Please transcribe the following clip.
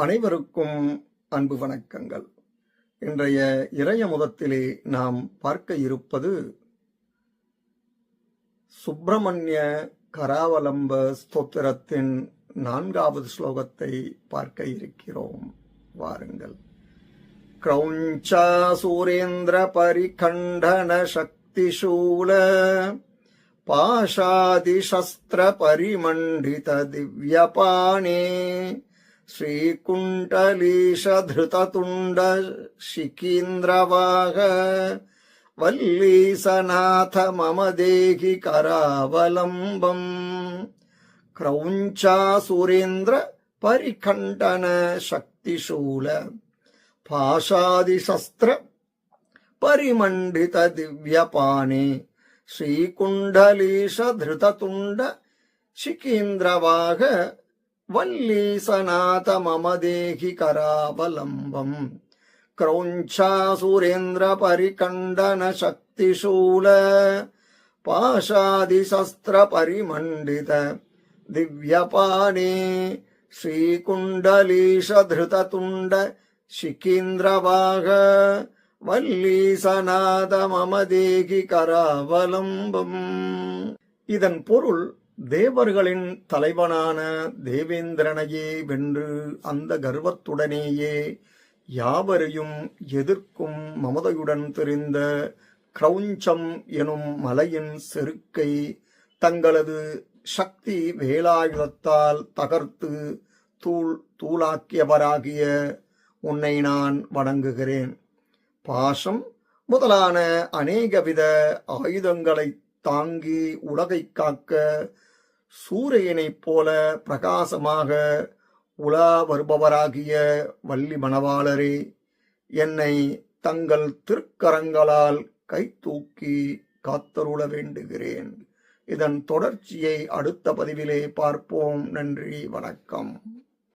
அனைவருக்கும் அன்பு வணக்கங்கள். இன்றைய இறைய முதத்திலே நாம் பார்க்க இருப்பது சுப்பிரமணிய கராவலம்ப ஸ்தோத்திரத்தின் நான்காவது ஸ்லோகத்தை பார்க்க இருக்கிறோம். வாருங்கள். கிரௌஞ்சா சூரேந்திர பரிகண்டன श्रीकुण्डलीशधृततुण्ड शिकीन्द्रवाह वल्लीसनाथ मम देहि करावलम्बम् क्रौञ्चासुरेन्द्र परिखण्डन शक्तिशूल भाषादिशस्त्र परिमण्डित दिव्यपाने श्रीकुण्डलीशधृततुण्ड शिकीन्द्रवाह वल्लीसनाथ मम देहि करावलम्बम् क्रौञ्चासुरेन्द्रपरिकण्डनशक्तिशूल पाशादिशस्त्रपरिमण्डित दिव्यपाणे श्रीकुण्डलीशधृततुण्ड शिकीन्द्रवाह வல்லீசநாத மமதேகி கராவலம்பம் இதன் பொருள் தேவர்களின் தலைவனான தேவேந்திரனையே வென்று அந்த கர்வத்துடனேயே யாவரையும் எதிர்க்கும் மமதையுடன் தெரிந்த கிரௌஞ்சம் எனும் மலையின் செருக்கை தங்களது சக்தி வேலாயுதத்தால் தகர்த்து தூள் தூளாக்கியவராகிய உன்னை நான் வணங்குகிறேன். பாசம் முதலான அநேகவித ஆயுதங்களை தாங்கி உலகை காக்க சூரியனைப் போல பிரகாசமாக உலா வருபவராகிய வள்ளி மணவாளரே என்னை தங்கள் திருக்கரங்களால் கை தூக்கி காத்தருள வேண்டுகிறேன். இதன் தொடர்ச்சியை அடுத்த பதிவிலே பார்ப்போம். நன்றி வணக்கம்.